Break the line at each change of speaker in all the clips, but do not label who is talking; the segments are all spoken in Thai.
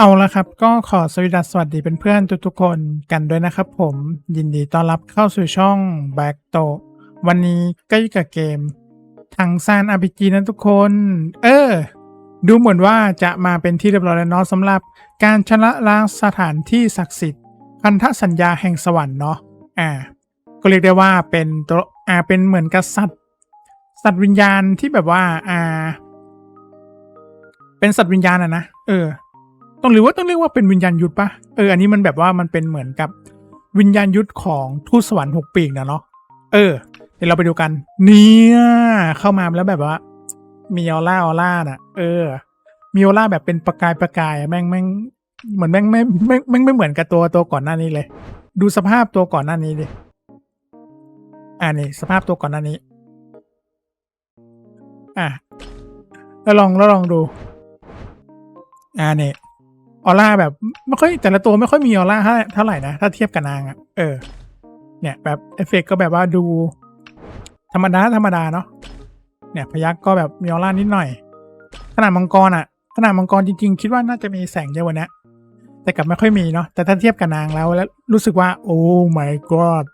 เอาละครับ ก็ขอสวัสดีเป็นเพื่อนๆทุกๆคนกันด้วยนะครับผมยินดีต้อนรับเข้าสู่ช่อง Back to วันนี้ก็อยู่กับเกมทางซาน RPG นะทุกคน เออ ดูเหมือนว่าจะมาเป็นที่เรียบร้อยแล้วเนาะสำหรับการชนะล้างสถานที่ศักดิ์สิทธิ์พันธสัญญาแห่งสวรรค์เนาะอ่าก็เรียกได้ว่าเป็นตัวอ่าเป็นเหมือนกับสัตว์ สัตว์วิญญาณที่แบบว่าอ่าเป็นสัตว์วิญญาณอะนะเออ ต้องหรือว่าต้องเรียกว่าเป็นวิญญาณยุทธปะเอออันนี้มันแบบว่ามันเป็นเหมือนกับวิญญาณยุทธของทูตสวรรค์หกปีกนะเนาะเออ เดี๋ยวเราไปดูกัน เนี่ยเข้ามาแล้วแบบว่า มีออร่าออร่าน่ะ เออ มีออร่าแบบเป็นประกายประกายแม่งแม่งเหมือนแม่งไม่แม่งแม่งไม่เหมือนกับตัวตัวก่อนหน้านี้เลย ดูสภาพตัวก่อนหน้านี้ดิอ่านี่สภาพตัวก่อนหน้านี้ อะแล้วลองแล้วลองดู อ่านี่ ออร่าแบบไม่ค่อยแต่ละตัวไม่ค่อยมีออร่าเท่าเท่าไหร่นะ ถ้าเทียบกับนางอะ่ะเออ เนี่ย แบบเอฟเฟกต์ก็แบบว่าดู ธรรมดาธรรมดาเนาะเนี่ยพยักก็แบบมีออร่านิดหน่อย ขนาดมังกรอะ่ะขนาดมังกรจริง ๆ คิดว่าน่าจะมีแสงเยอะกว่านี้แต่กลับไม่ค่อยมีเนาะแต่ถ้าเทียบกับนางแล้วแล้วรู้สึกว่า โอ้ my god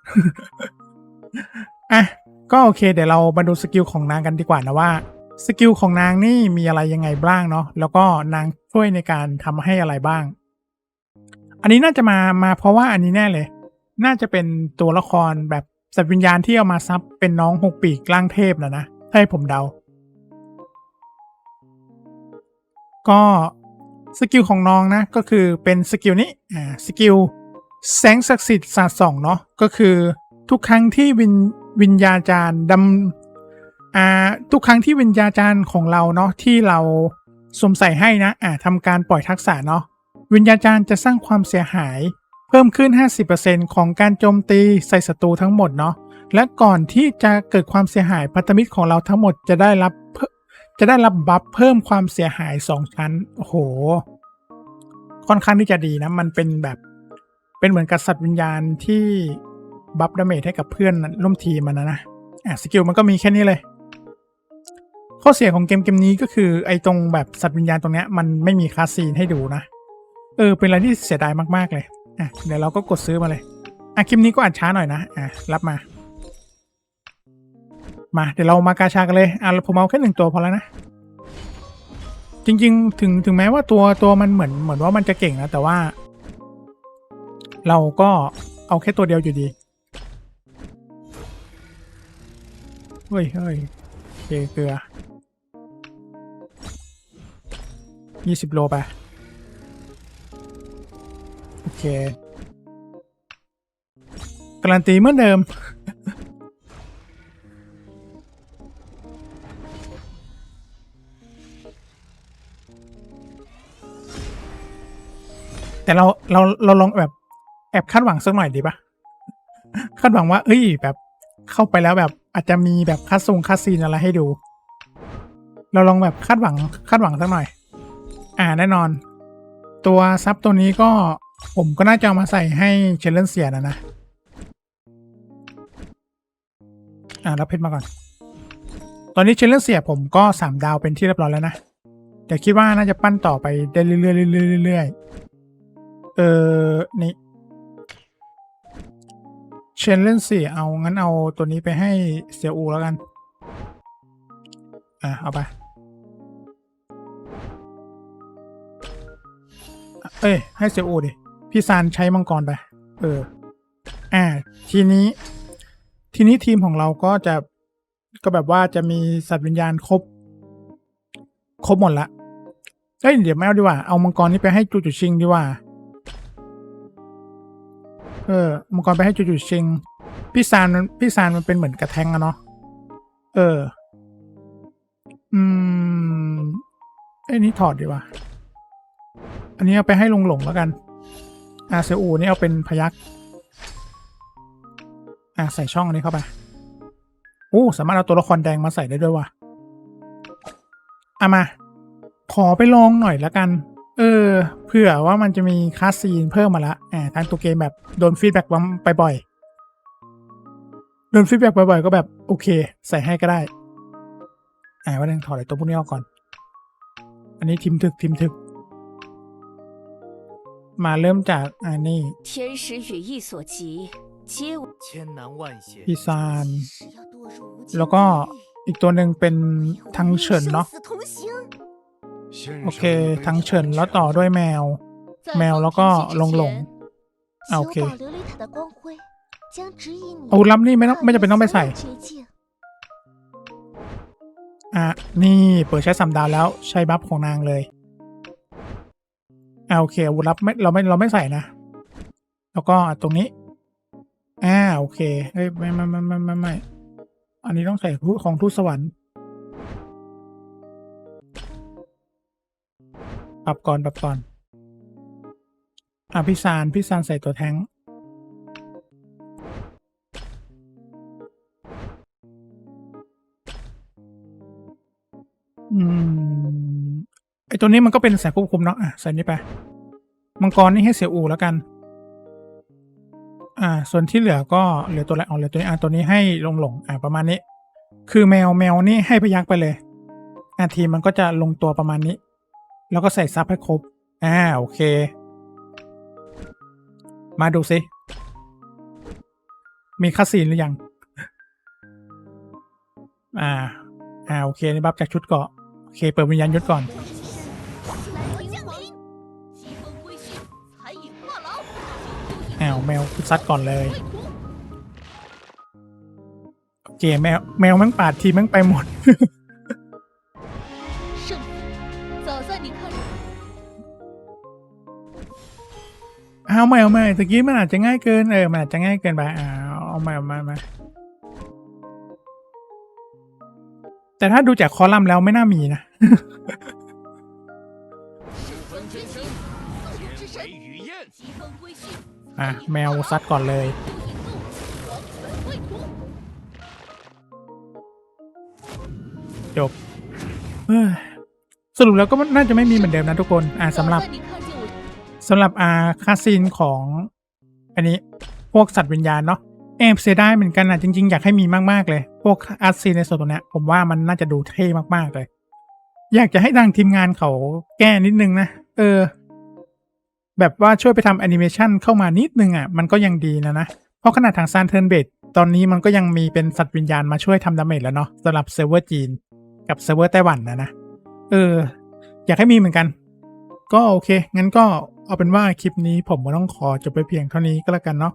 อะก็โอเค เดี๋ยวเรามาดูสกิลของนางกันดีกว่านะว่า สกิลของนางนี่มีอะไรยังไงบ้างเนาะแล้วก็นางช่วยในการทำให้อะไรบ้าง อันนี้น่าจะมามาเพราะว่าอันนี้แน่เลย น่าจะเป็นตัวละครแบบสัตว์วิญญาณที่เอามาซับเป็นน้องหกปีกล่างเทพนะนะถ้าให้ผมเดา ก็สกิลของน้องนะก็คือเป็นสกิลนี้อ่าสกิลแสงศักดิ์สิทธิ์สาดส่องเนาะก็คือทุกครั้งที่วิญวิญญาจารย์ดำ อ่าทุกครั้งที่วิญญาจารย์ของเราเนาะที่เราสวมใส่ให้นะอ่าทำการปล่อยทักษะเนาะวิญญาจารย์จะสร้างความเสียหาย เพิ่มขึ้น 50%ของการโจมตีใส่ศัตรูทั้งหมดเนาะและก่อนที่จะเกิดความเสียหายพันธมิตรของเราทั้งหมดจะได้รับเพิ่มจะได้รับบัฟเพิ่มความเสียหาย 2 ชั้นโอ้โห ค่อนข้างที่จะดีนะ มันเป็นแบบเป็นเหมือนกับสัตว์วิญญาณที่บัฟดาเมจให้กับเพื่อนร่วมทีมมันนะนะอะสกิลมันก็มีแค่นี้เลย ข้อเสียของเกมเกมนี้ก็คือไอ้ตรงแบบสัตว์วิญญาณตรงเนี้ยมันไม่มีคาสซีนให้ดูนะ เออ เป็นอะไรที่เสียดายมากๆเลยอะเดี๋ยวเราก็กดซื้อมาเลยอะคลิปนี้ก็อัดช้าหน่อยนะอะรับมา มาเดี๋ยวเรามากาชากันเลยอะผมเอาแค่หนึ่งตัวพอแล้วนะจริง ๆ ถึงถึงแม้ว่าตัวตัวมันเหมือนเหมือนว่ามันจะเก่งนะ แต่ว่า เราก็เอาแค่ตัวเดียวอยู่ดีเฮ้ยเฮ้ยเกลือ ยี่สิบโลไป โอเค การันตีเหมือนเดิม แต่เราเราเราลองแบบ แอบคาดหวังสักหน่อยดีปะคาดหวังว่า เอ้ย แบบเข้าไปแล้วแบบอาจจะมีแบบคัดทรงคัดซีนอะไรให้ดู เราลองแบบคาดหวังคาดหวังสักหน่อย อ่าแน่นอน ตัวซับตัวนี้ก็ผมก็น่าจะามาใส่ให้เชลเลนเสียนะนะ อ่ารับเพชรมาก่อน ตอนนี้เชลเลนเสียผมก็สามดาวเป็นที่เรียบร้อยแล้วนะ แต่คิดว่าน่าจะปั้นต่อไปได้เรื่อยๆเรื่อยๆเรื่อยๆเออนี่เชลเลนเสียเอางั้นเอาตัวนี้ไปให้เสียอูแล้วกัน อ่าเอาไป เอ้ย ให้เซลอูดิ พี่ซานใช้มังกรไป เออ อ่า ทีนี้ ทีนี้ทีมของเราก็จะ ก็แบบว่าจะมีสัตว์วิญญาณครบ ครบหมดละ เอ้ย เดี๋ยวไม่เอาดีกว่า เอามังกรนี้ไปให้จูจูชิงดีกว่า เออ มังกรไปให้จูจูชิง พี่ซานมันพี่ซานมันเป็นเหมือนกระแทงอะเนาะ เออ อืมไอ้นี่ถอดดีกว่า อันนี้เอาไปให้ลงหลงแล้วกันอาเซอูนี่เอาเป็นพยักอ่าใส่ช่องอันนี้เข้าไปโอ้สามารถเอาตัวละครแดงมาใส่ได้ด้วยว่ะเอามา ขอไปลองหน่อยแล้วกัน เออ เผื่อว่ามันจะมีคาสซีนเพิ่มมาละอ่าทางตัวเกมแบบโดนฟีดแบ็กไปบ่อยโดนฟีดแบ็กบ่อยๆก็แบบโอเค ใส่ให้ก็ได้ อ่าวันนึงถอดไอ้ตัวพวกนี้ออกก่อน อันนี้ทิมถึกทิมถึก มาเริ่มจากอันนี้
天时与意所及，皆为
千难万险，
พี่ซาน
是要堕入无尽
แล้วก็
地狱
อีกตัวหนึ่งเป็นทังเฉินเนาะ
生死同行。
先
โอเค ทังเฉินแล้วต่อด้วยแมว
在
แมว
黄
แล้วก็
平息之
หลงหลง
前
อ่ะ
请
โอเค
保留雷塔的光辉，将指引你。
อาวุธลับนี่ไม่ต้องไม่จำเป็นต้องไปใส่
绝境。
อ่ะ นี่เปิดใช้สามดาวแล้วใช้บัฟของนางเลย อ่าโอเคอาวุธลับไม่เราไม่เราไม่ใส่นะ แล้วก็ตรงนี้อ่าโอเคเอ้ยไม่ไม่ไม่ไม่ไม่ไม่อันนี้ต้องใส่ทูตของทูตสวรรค์ปรับก่อนปรับก่อนอะพี่ซานพี่ซานใส่ตัวแท้ง ตัวนี้มันก็เป็นสายควบคุมเนาะอะใส่นี่ไป มังกรนี่ให้เสียอูแล้วกัน อ่า ส่วนที่เหลือก็เหลือตัวอะไรเอาเหลือตัวนี้อะตัวนี้ให้ลงหลงอะประมาณนี้ คือแมวแมวนี่ให้พยักไปเลยอะทีมันก็จะลงตัวประมาณนี้ แล้วก็ใส่ซับให้ครบอ่าโอเค มาดูสิมีคาซีนหรือยัง อ่า อ่า โอเค นี่บัฟจากชุดเกาะ โอเค เปิดวิญญาณยุทธก่อน แมวแมวซัดก่อนเลยโอเคแมวแมวแม่งปาดทีแม่งไปหมดเอาแมวแมวตะกี้มันอาจจะง่ายเกินเออมันอาจจะง่ายเกินไปเอาเอาใมวเมามาแต่ถ้าดูจากคอลัมน์แล้วไม่น่ามีนะ อะแมวซัดก่อนเลย จบสรุปแล้วก็น่าจะไม่มีเหมือนเดิมนะทุกคน อ่าสำหรับสำหรับอาคาซินของอันนี้พวกสัตว์วิญญาณเนาะแอบเสียด้เหมือนกันอะจริงๆ อยากให้มีมากๆเลย พวกอาซีในส่วนตรงนี้ผมว่ามันน่าจะดูเท่มากๆเลย อยากจะให้ดังทีมงานเขาแก้นิดนึงนะ เออ แบบว่าช่วยไปทำแอนิเมชันเข้ามานิดนึงอะมันก็ยังดีนะนะ เพราะขนาดทางซานเทิร์นเบดตอนนี้มันก็ยังมีเป็นสัตว์วิญญาณมาช่วยทำดาเมจแล้วเนาะสำหรับเซิร์ฟเวอร์จีน กับเซิร์ฟเวอร์ไต้หวันนะนะ เออ อยากให้มีเหมือนกัน ก็โอเค งั้นก็เอาเป็นว่าคลิปนี้ผมก็ต้องขอจบไปเพียงเท่านี้ก็แล้วกันเนาะ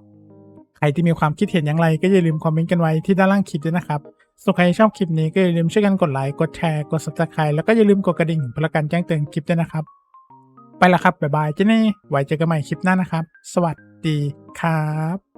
ใครที่มีความคิดเห็นอย่างไรก็อย่าลืมคอมเมนต์กันไว้ที่ด้านล่างคลิปด้วยนะครับส่วนใครชอบคลิปนี้ก็อย่าลืมช่วยกันกดไลค์ กดแชร์ กด subscribe แล้วก็อย่าลืมกดกระดิ่งเพื่อการแจ้งเตือนคลิปด้วยนะครับ ไปละครับบ๊ายบายเจ้าเน่ไว้เจอกันใหม่คลิปหน้านะครับ สวัสดีครับ